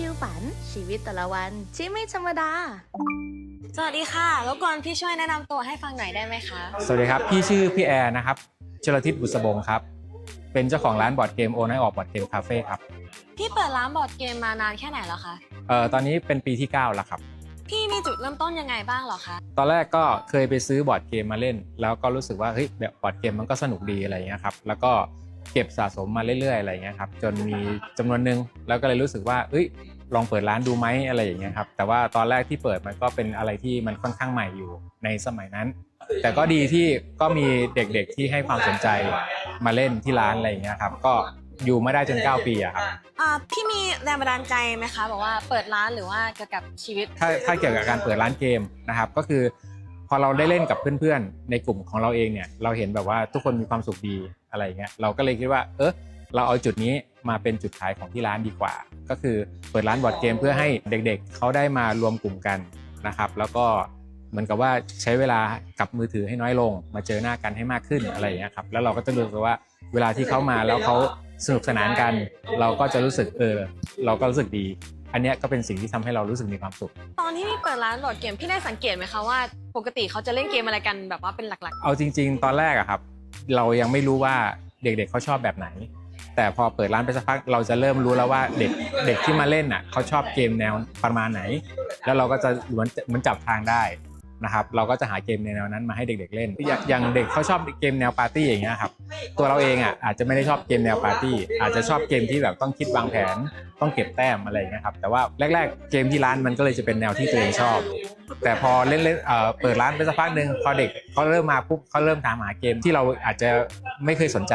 ชิวฝัน ชีวิตแต่ละวันที่ไม่ธรรมดา สวัสดีค่ะรบกวนพี่ช่วยแนะนำตัวให้ฟังหน่อยได้ไหมคะ สวัสดีครับ พี่ชื่อพี่แอร์นะครับชลทิศบุษบงครับ เป็นเจ้าของร้านบอร์ดเกมโอนไอออกบอร์ดเกมคาเฟ่ครับพี่เปิดร้านบอร์ดเกมมานานแค่ไหนแล้วคะ เอ่อตอนนี้เป็นปีที่ 9 แล้วครับ พี่มีจุดเริ่มต้นยังไงบ้างเหรอคะ ตอนแรกก็เคยไปซื้อบอร์ดเกมมาเล่น แล้วก็รู้สึกว่าเฮ้ยแบบบอร์ดเกมมันก็สนุกดีอะไรอย่างเงี้ยครับ แล้วก็ เก็บสะสมมาเรื่อยๆอะไรอย่างเงี้ยครับจนมีจำนวนหนึ่งแล้วก็เลยรู้สึกว่าเอ้ยลองเปิดร้านดูไหมอะไรอย่างเงี้ยครับแต่ว่าตอนแรกที่เปิดมันก็เป็นอะไรที่มันค่อนข้างใหม่อยู่ในสมัยนั้น แต่ก็ดีที่ก็มีเด็กๆที่ให้ความสนใจมาเล่นที่ร้านอะไรอย่างเงี้ยครับก็อยู่มาได้จน 9 ปีอะครับอ่าพี่มีแรงบันดาลใจไหมคะบอกว่าเปิดร้านหรือว่าเกี่ยวกับชีวิต ถ้าถ้าเกี่ยวกับการเปิดร้านเกมนะครับก็คือ พอเราได้เล่นกับเพื่อนๆ ในกลุ่มของเราเองเนี่ยเราเห็นแบบว่าทุกคนมีความสุขดีอะไรเงี้ยเราก็เลยคิดว่า เออเราเอาจุดนี้มาเป็นจุดขายของที่ร้านดีกว่า ก็คือเปิดร้านบอร์ดเกมเพื่อให้เด็กๆ เขาได้มารวมกลุ่มกันนะครับแล้วก็เหมือนกับว่าใช้เวลากับมือถือให้น้อยลง มาเจอหน้ากันให้มากขึ้นอะไรอย่างเงี้ยครับแล้วเราก็จะรู้สึกว่าเวลาที่เขามาแล้วเขาสนุกสนานกัน เราก็จะรู้สึกเออเราก็รู้สึกดี อันเนี้ยก็เป็นสิ่งที่ทำให้เรารู้สึกมีความสุข ตอนที่พี่เปิดร้านบอร์ดเกมพี่ได้สังเกตไหมคะว่า ปกติเขาจะเล่นเกมอะไรกันแบบว่าเป็นหลักเอาจริง ๆ ตอนแรกอะครับ เรายังไม่รู้ว่าเด็กๆเขาชอบแบบไหน แต่พอเปิดร้านไปสักพักเราจะเริ่มรู้แล้วว่าเด็กเด็กที่มาเล่นน่ะเขาชอบเกมแนวประมาณไหน แล้วเราก็จะเหมือนเหมือนจับทางได้ นะครับเราก็จะหาเกมในแนวนั้นมาให้เด็กๆเล่นอย่างอย่างเด็กเขาชอบเกมแนวปาร์ตี้อย่างเงี้ยครับตัวเราเองอะอาจจะไม่ได้ชอบเกมแนวปาร์ตี้อาจจะชอบเกมที่แบบต้องคิดวางแผน ต้องเก็บแต้มอะไรอย่างเงี้ยครับแต่ว่าแรก ๆ เกมที่ร้านมันก็เลยจะเป็นแนวที่ตัวเองชอบ แต่พอเล่นเล่นเอ่อเปิดร้านไปสักพักหนึ่งพอเด็กเขาเริ่มมาปุ๊บเขาเริ่มถามหาเกมที่เราอาจจะไม่เคยสนใจ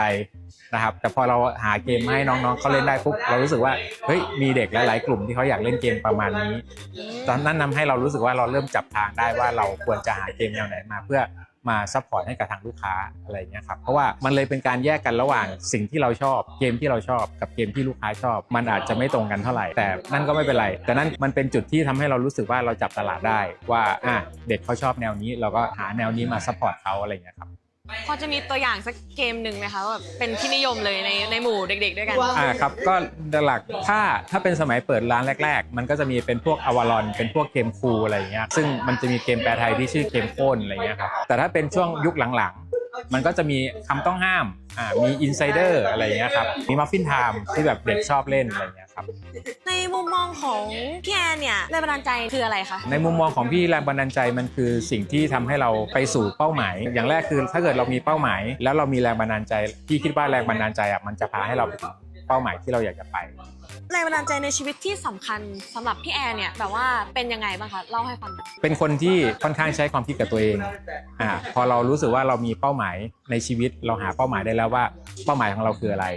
นะครับ แต่พอเราหาเกมมาให้น้องๆเขาเล่นได้ปุ๊บเรารู้สึกว่าเฮ้ยมีเด็กหลายๆกลุ่มที่เขาอยากเล่นเกมประมาณนี้ ตอนนั้นนำให้เรารู้สึกว่าเราเริ่มจับทางได้ว่าเราควรจะหาเกมแนวไหนมาเพื่อ มาซัพพอร์ตให้กับทางลูกค้าอะไรอย่างเงี้ยครับเพราะว่ามันเลยเป็นการแยกกันระหว่างสิ่งที่เราชอบเกมที่เราชอบกับเกมที่ลูกค้าชอบ มันอาจจะไม่ตรงกันเท่าไหร่ แต่นั่นก็ไม่เป็นไรแต่นั่นมันเป็นจุดที่ทำให้เรารู้สึกว่าเราจับตลาดได้ว่าอะเด็กเขาชอบแนวนี้ เราก็หาแนวนี้มาซัพพอร์ตเขาอะไรอย่างเงี้ยครับ พอจะมีตัวอย่างสักเกมหนึ่งไหมคะว่าแบบเป็นที่นิยมเลยในในหมู่เด็ก ๆ ด้วยกัน อ่าครับก็หลักถ้าถ้าเป็นสมัยเปิดร้านแรก ๆ มันก็จะมีเป็นพวกอวารอนเป็นพวกเกมคูลอะไรอย่างเงี้ยซึ่งมันจะมีเกมแปลไทยที่ชื่อเกมโค่นอะไรเงี้ยครับแต่ถ้าเป็นช่วงยุคหลังๆ มันก็จะมีคำต้องห้ามอ่ามีอินไซเดอร์อะไรเงี้ยครับมีมัฟฟินไทม์ที่แบบเด็กชอบเล่นอะไรเงี้ยครับ ในมุมมองของพี่แอนเนี่ยแรงบันดาลใจคืออะไรคะ ในมุมมองของพี่แรงบันดาลใจมันคือสิ่งที่ทำให้เราไปสู่เป้าหมาย อย่างแรกคือถ้าเกิดเรามีเป้าหมาย แล้วเรามีแรงบันดาลใจพี่คิดว่าแรงบันดาลใจอะมันจะพาให้เราไปถึงเป้าหมายที่เราอยากจะไป แรงบันดาลใจในชีวิตที่สำคัญสำหรับพี่แอนเนี่ยแบบว่าเป็นยังไงบ้างคะเล่าให้ฟังหน่อยเป็นคนที่ค่อนข้างใช้ความคิดกับตัวเองอ่าพอเรารู้สึกว่าเรามีเป้าหมายในชีวิตเราหาเป้าหมายได้แล้วว่าเป้าหมายของเราคืออะไร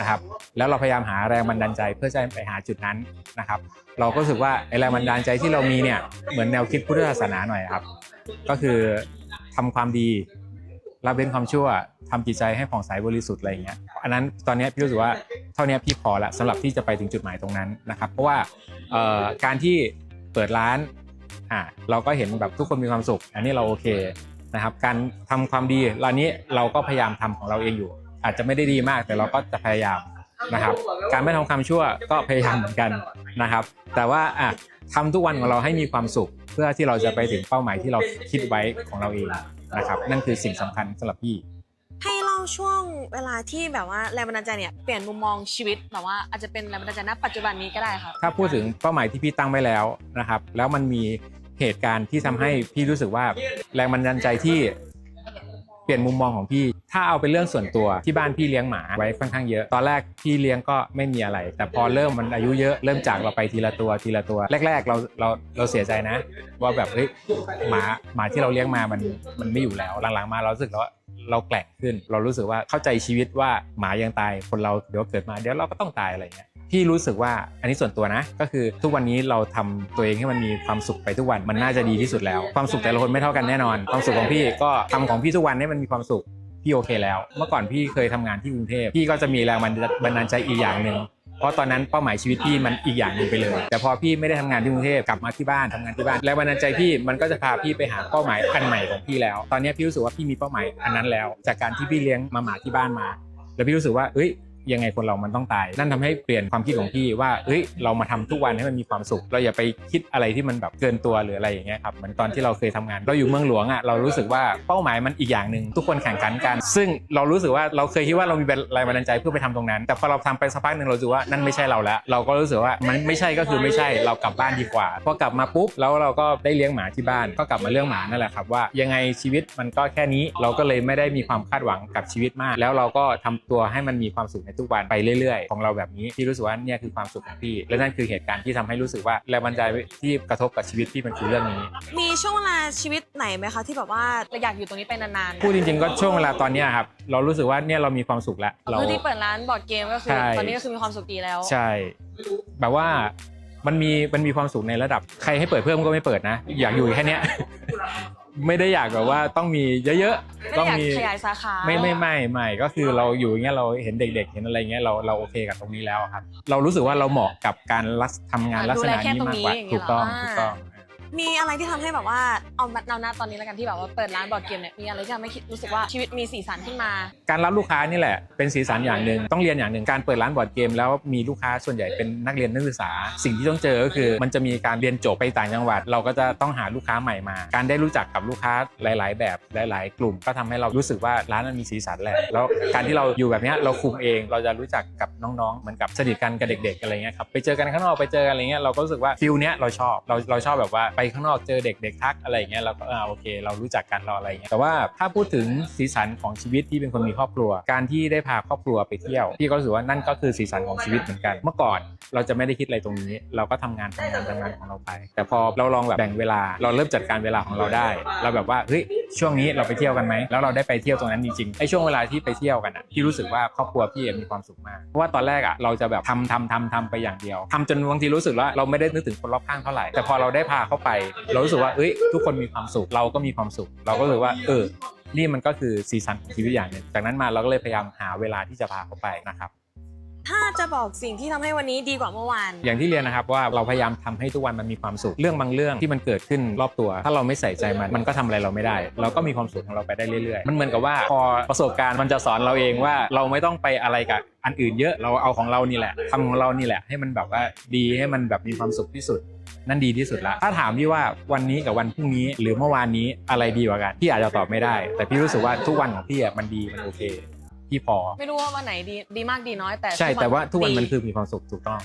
นะครับ แล้วเราพยายามหาแรงบันดาลใจเพื่อจะไปหาจุดนั้นนะครับ เราก็รู้สึกว่าไอ้แรงบันดาลใจที่เรามีเนี่ยเหมือนแนวคิดพุทธศาสนาหน่อยครับ ก็คือทำความดี ละเว้นความชั่วทำจิตใจให้ผ่องใสบริสุทธิ์อะไรอย่างเงี้ยอันนั้นตอนนี้พี่รู้สึกว่าเท่านี้พี่พอละสำหรับที่จะไปถึงจุดหมายตรงนั้นนะครับ เพราะว่าการที่เปิดร้านอ่าเราก็เห็นแบบทุกคนมีความสุข อันนี้เราโอเคนะครับ การทำความดีเหล่านนี้เราก็พยายามทำของเราเองอยู่ อาจจะไม่ได้ดีมากแต่เราก็จะพยายามนะครับ การไม่ทำความชั่วก็พยายามเหมือนกันนะครับ แต่ว่าอะทำทุกวันของเราให้มีความสุข เพื่อที่เราจะไปถึงเป้าหมายที่เราคิดไว้ของเราเอง นะครับนั่นคือสิ่งสำคัญสำหรับพี่ ให้เล่าช่วงเวลาที่แบบว่าแรงบันดาลใจเนี่ยเปลี่ยนมุมมองชีวิตแบบว่าอาจจะเป็นแรงบันดาลใจณปัจจุบันนี้ก็ได้ค่ะถ้าพูดถึงเป้าหมายที่พี่ตั้งไว้แล้วนะครับ แล้วมันมีเหตุการณ์ที่ทำให้พี่รู้สึกว่าแรงบันดาลใจที่เปลี่ยนมุมมองของพี่ ถ้าเอาเป็นเรื่องส่วนตัวที่บ้านพี่เลี้ยงหมาไว้ค่อนข้างเยอะ ตอนแรกพี่เลี้ยงก็ไม่มีอะไร แต่พอเริ่มมันอายุเยอะเริ่มจากเราไปทีละตัวทีละตัว แรก ๆ เราเราเราเสียใจนะ ว่าแบบเฮ้ยหมาหมาที่เราเลี้ยงมามันมันไม่อยู่แล้วหลังๆมาเรารู้สึกแล้วว่าเราแกล่งขึ้น เรารู้สึกว่าเข้าใจชีวิตว่าหมายังตายคนเราเดี๋ยวเกิดมาเดี๋ยวเราก็ต้องตายอะไรอย่างเงี้ยพี่รู้สึกว่าอันนี้ส่วนตัวนะ ก็คือทุกวันนี้เราทำตัวเองให้มันมีความสุขไปทุกวันมันน่าจะดีที่สุดแล้ว ความสุขแต่ละคนไม่เท่ากันแน่นอน ความสุขของพี่ก็ทำของพี่ทุกวันให้มันมีความสุข พี่โอเคแล้ว เมื่อก่อนพี่เคยทำงานที่กรุงเทพพี่ก็จะมีแรงบันดาลใจอีกอย่างหนึ่งเพราะตอนนั้นเป้าหมายชีวิตพี่มันอีกอย่างหนึ่งไปเลย แต่พอพี่ไม่ได้ทำงานที่กรุงเทพกลับมาที่บ้านทำงานที่บ้านแรงบันดาลใจพี่มันก็จะพาพี่ไปหาเป้าหมายอันใหม่ของพี่แล้ว ตอนนี้พี่รู้สึกว่าพี่มีเป้าหมายอันนั้นแล้ว จากการที่พี่เลี้ยงมาหมาที่บ้านมา แล้วพี่รู้สึกว่าเอ้ย ยังไงคนเรามันต้องตาย นั่นทำให้เปลี่ยนความคิดของพี่ว่าเอ้ยเรามาทำทุกวันให้มันมีความสุข เราอย่าไปคิดอะไรที่มันแบบเกินตัวหรืออะไรอย่างเงี้ยครับเหมือนตอนที่เราเคยทำงาน เราอยู่เมืองหลวงอะเรารู้สึกว่าเป้าหมายมันอีกอย่างหนึ่งทุกคนแข่งขันกัน ซึ่งเรารู้สึกว่าเราเคยคิดว่าเรามีแรงบันดาลใจเพื่อไปทำตรงนั้น แต่พอเราทำไปสักพักหนึ่งเราสึกว่านั่นไม่ใช่เราแล้วเราก็รู้สึกว่ามันไม่ใช่ก็คือไม่ใช่เรากลับบ้านดีกว่าพอกลับมาปุ๊บแล้วเราก็ได้เลี้ยงหมาที่บ้านก็กลับมาเรื่องหมานั่นแหละครับว่ายังไงชีวิตมันก็แค่นี้เราก็เลยไม่ได้มีความคาดหวังกับชีวิตมาก แล้วเราก็ทำตัวให้มันมีความสุขในทุกวันไปเรื่อยๆ ของเราแบบนี้ที่รู้สึกว่าเนี่ยคือความสุขของพี่ และนั่นคือเหตุการณ์ที่ทำให้รู้สึกว่าแรงบันดาลใจที่กระทบกับชีวิตพี่มันคือเรื่องนี้ มีช่วงเวลาชีวิตไหนไหมคะที่แบบว่าเราอยากอยู่ตรงนี้ไปนานๆพูดจริงๆ ก็ช่วงเวลาตอนเนี้ยครับเรารู้สึกว่าเนี่ยเรามีความสุขแล้วเราคือที่เปิดร้านบอร์ดเกมก็คือใช่ตอนนี้ก็คือมีความสุขดีแล้ว ใช่ แบบว่ามันมีมันมีความสุขในระดับใครให้เปิดเพิ่มก็ไม่เปิดนะ อยากอยู่แค่เนี้ย ไม่ได้อยากแบบว่าต้องมีเยอะไม่ๆต้ได้องอยากมีขยายสาขาไม่ไม่ไม่ไม่ก็คือเราอยู่อย่างเงี้ยเราเห็นเด็ก ๆ เห็นอะไรเงี้ยเราเราโอเคกับตรงนี้แล้วครับ เรารู้สึกว่าเราเหมาะกับการรักทำงานลักษณะนี้มากกว่าถูกต้องถูกต้อง มีอะไรที่ทำให้แบบว่าเอาเอาหน้าตอนนี้แล้วกันที่แบบว่าเปิดร้านบอร์ดเกมเนี่ยมีอะไรที่ทำให้คิดรู้สึกว่าชีวิตมีสีสันขึ้นมา การรับลูกค้านี่แหละเป็นสีสันอย่างหนึ่งต้องเรียนอย่างหนึ่งการเปิดร้านบอร์ดเกม แล้วมีลูกค้าส่วนใหญ่เป็นนักเรียนนักศึกษา สิ่งที่ต้องเจอก็คือ มันจะมีการเรียนจบไปต่างจังหวัด เราก็จะต้องหาลูกค้าใหม่มา การได้รู้จักกับลูกค้าหลาย ๆ แบบหลาย ๆ กลุ่ม ก็ทำให้เรารู้สึกว่าร้านมันมีสีสันแหละแล้วการที่เราอยู่แบบเนี้ยเราคุมเองเราจะรู้จักกับน้อง ๆ เหมือนกับสนิทกันกับเด็ก ๆ อะไรเงี้ยครับไปเจอกันข้างนอกไปเจอกันอะไรเงี้ยเราก็รู้สึกว่าฟิลเนี้ยเราชอบเราเราชอบแบบว่าไปข้างนอกเจอเด็กเด็กทักอะไรอย่างเงี้ยเราก็อ่าโอเค เรารู้จักกันเราอะไรอย่างเงี้ยแต่ว่าถ้าพูดถึงสีสันของชีวิตที่เป็นคนมีครอบครัว การที่ได้พาครอบครัวไปเที่ยวพี่ก็รู้สึกว่านั่นก็คือสีสันของชีวิตเหมือนกัน เมื่อก่อนเราจะไม่ได้คิดอะไรตรงนี้ เราก็ทำงานทำงานทำงานของเราไป แต่พอเราลองแบบแบ่งเวลา เราเริ่มจัดการเวลาของเราได้ เราแบบว่าเฮ้ย ช่วงนี้เราไปเที่ยวกันไหมแล้วเราได้ไปเที่ยวตรงนั้นจริงๆไอ้ช่วงเวลาที่ไปเที่ยวกันอะพี่รู้สึกว่าครอบครัวพี่มีความสุขมากเพราะว่าตอนแรกอะเราจะแบบทำทำทำทำไปอย่างเดียวทำจนบางทีรู้สึกว่าเราไม่ได้นึกถึงคนรอบข้างเท่าไหร่แต่พอเราได้พาเขาไป เรารู้สึกว่าเอ้ยทุกคนมีความสุขเราก็มีความสุข เราก็รู้สึกว่าเออนี่มันก็คือซีซันของชีวิตอย่างหนึ่งจากนั้นมาเราก็เลยพยายามหาเวลาที่จะพาเขาไปนะครับ จะบอกสิ่งที่ทำให้วันนี้ดีกว่าเมื่อวาน อย่างที่เรียนนะครับว่าเราพยายามทำให้ทุกวันมันมีความสุขเรื่องบางเรื่องที่มันเกิดขึ้นรอบตัว ถ้าเราไม่ใส่ใจมันมันก็ทำอะไรเราไม่ได้ เราก็มีความสุขของเราไปได้เรื่อยๆ มันเหมือนกับว่าพอประสบการณ์มันจะสอนเราเองว่า เราไม่ต้องไปอะไรกับอันอื่นเยอะเราเอาของเรานี่แหละทำของเรานี่แหละ ให้มันแบบว่าดีให้มันแบบมีความสุขที่สุด นั่นดีที่สุดละถ้าถามพี่ว่าวันนี้กับวันพรุ่งนี้หรือเมื่อวานนี้อะไรดีกว่ากันพี่อาจจะตอบไม่ได้ แต่พี่รู้สึกว่าทุกวันของพี่อะมันดีมันโอเค พี่พอ ไม่รู้ว่าวันไหนดีดีมากดีน้อยแต่ใช่แต่ว่าทุกวันมันดีคือมีความสุขถูกต้อง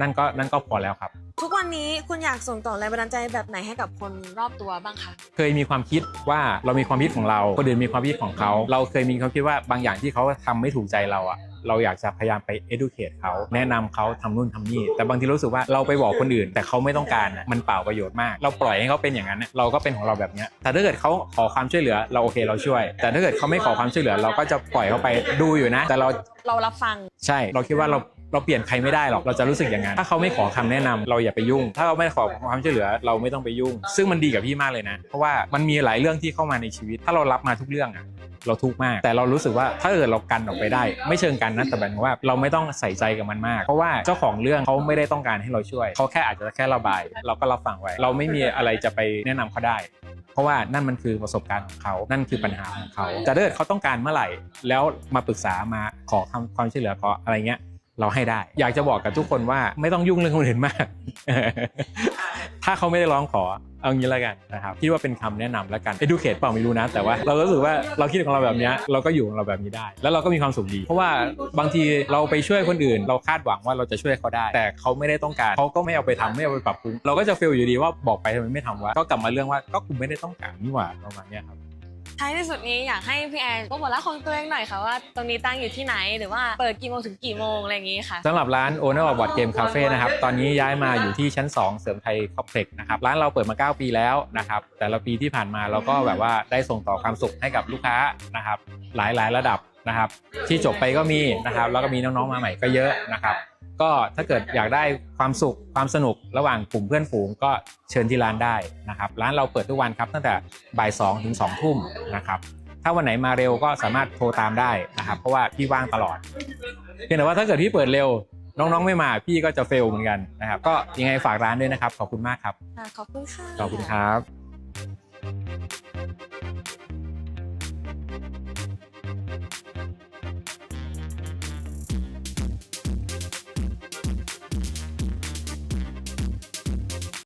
นั่นก็นั่นก็พอแล้วครับ ทุกวันนี้คุณอยากส่งต่อแรงบันดาลใจแบบไหนให้กับคนรอบตัวบ้างคะเคยมีความคิดว่าเรามีความคิดของเราคนอื่นมีความคิดของเขา เราเคยมีความคิดว่าบางอย่างที่เขาทำไม่ถูกใจเราอะเราอยากจะพยายามไป educate เขาแนะนำเขาทำนู่นทำนี่ แต่บางทีรู้สึกว่าเราไปบอกคนอื่น แต่เขาไม่ต้องการอะมันเปล่าประโยชน์มาก เราปล่อยให้เขาเป็นอย่างนั้นอะเราก็เป็นของเราแบบเนี้ยแต่ถ้าเกิดเขาขอความช่วยเหลือเราโอเคเราช่วย แต่ถ้าเกิดเขาไม่ขอความช่วยเหลือ เราก็จะปล่อยเขาไปดูอยู่นะ แต่เราเรารับฟัง ใช่ เราคิดว่าเรา เราเปลี่ยนใครไม่ได้หรอกเราจะรู้สึกอย่างนั้นถ้าเขาไม่ขอคำแนะนำเราอย่าไปยุ่ง ถ้าเราไม่ขอความช่วยเหลือ เราไม่ต้องไปยุ่ง ซึ่งมันดีกับพี่มากเลยนะ เพราะว่ามันมีหลายเรื่องที่เข้ามาในชีวิต ถ้าเรารับมาทุกเรื่องอะเราทุกข์มาก แต่เรารู้สึกว่าถ้าเกิดเรากันออกไปได้ ไม่เชิงกันนะแต่แบบว่าเราไม่ต้องใส่ใจกับมันมาก เพราะว่าเจ้าของเรื่องเขาไม่ได้ต้องการให้เราช่วย เขาแค่อาจจะแค่ระบาย เราก็รับฟังไว้ เราไม่มีอะไรจะไปแนะนำเขาได้ เพราะว่านั่นมันคือประสบการณ์ของเขา นั่นคือปัญหาของเขาแต่ถ้าเกิดเขาต้องการเมื่อไหร่ แล้วมาปรึกษามาขอความช่วยเหลือขออะไรเงี้ย เราให้ได้ อยากจะบอกกับทุกคนว่าไม่ต้องยุ่งเรื่องคนอื่นมาก ถ้าเขาไม่ได้ร้องขอเอางี้แล้วกันนะครับคิดว่าเป็นคำแนะนำแล้วกัน educate เปล่าไม่รู้นะ แต่ว่าเราก็รู้สึกว่าเราคิดของเราแบบนี้เราก็อยู่ของเราแบบนี้ได้ แล้วเราก็มีความสุขดี เพราะว่าบางทีเราไปช่วยคนอื่น เราคาดหวังว่าเราจะช่วยเขาได้ แต่เขาไม่ได้ต้องการเขาก็ไม่เอาไปทำไม่เอาไปปรับปรุงเราก็จะเฟลอยู่ดีว่าบอกไปทำไมไม่ทำวะก็กลับมาเรื่องว่าก็คุณไม่ได้ต้องการนี่หว่าประมาณนี้ครับ ท้ายที่สุดนี้อยากให้พี่แอนบอกบทละของตัวเองหน่อยค่ะว่าตรงนี้ตั้งอยู่ที่ไหนหรือว่าเปิดกี่โมงถึงกี่โมงอะไรอย่างงี้ค่ะ สำหรับร้าน Owner of Board Game Cafe นะครับ ตอนนี้ย้ายมาอยู่ที่ชั้น 2 เสริมไทยคอมเพล็กซ์นะครับ ร้านเราเปิดมา 9 ปีแล้วนะครับ แต่ละปีที่ผ่านมาเราก็แบบว่าได้ส่งต่อความสุขให้กับลูกค้านะครับ หลายหลายระดับนะครับ ที่จบไปก็มีนะครับ แล้วก็มีน้องๆ มาใหม่ก็เยอะนะครับ ก็ถ้าเกิดอยากได้ความสุขความสนุกระหว่างกลุ่มเพื่อนฝูงก็เชิญที่ร้านได้นะครับ ร้านเราเปิดทุกวันครับตั้งแต่บ่าย2ถึง2ทุ่มนะครับ ถ้าวันไหนมาเร็วก็สามารถโทรตามได้นะครับ เพราะว่าพี่ว่างตลอดเพียงแต่ว่าถ้าเกิดพี่เปิดเร็วน้องๆไม่มาพี่ก็จะเฟลเหมือนกันนะครับ ก็ยังไงฝากร้านด้วยนะครับ ขอบคุณมากครับ ขอบคุณค่ะขอบคุณครับ